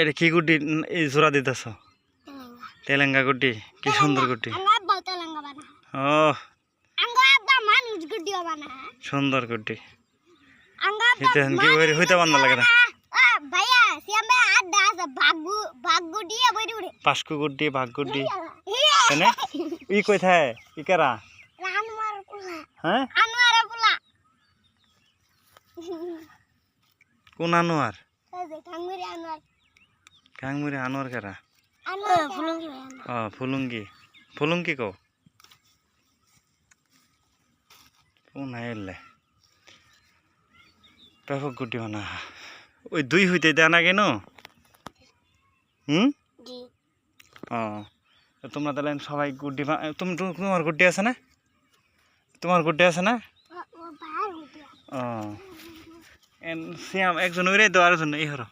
এটা কি গুটি এই জোড়া দিতেছ? তেলেঙ্গা। গুটি কি সুন্দর গুটি। ও সুন্দর গুটি। হইতে হইতে বান্ধা লাগে না। পাঁচকু গুটি ভাগ গুটি এনে ই কই থায়? ই কেরা? হ্যাঁ? কোন আনোয়ার? এই যে কাঙ্গুরি আনোয়ার কেরা? ও ফুলুঙ্গি ফুলুঙ্গি। কো কোন আইলে ব্যাপক গুটি বানা। ওই দুই হইতে দেয় না কেন? হুম? জি। ও তো তোমরা তাহলে সবাই গুড্ডি তোমার গুড্ডি আছে না? তোমার গুড্ডি আছে না? ও। এন সিয়াম একজন ওইরে তো আরেকজন, এই হরো।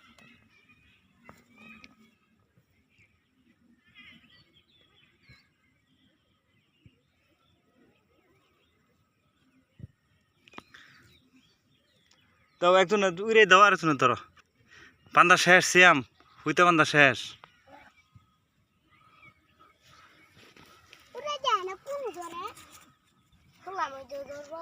তো একজন উইরে দাও আরেকজন তোর বান্দা শেষ সিয়াম হইতে বান্দা শেষ। উড়ে ধরবো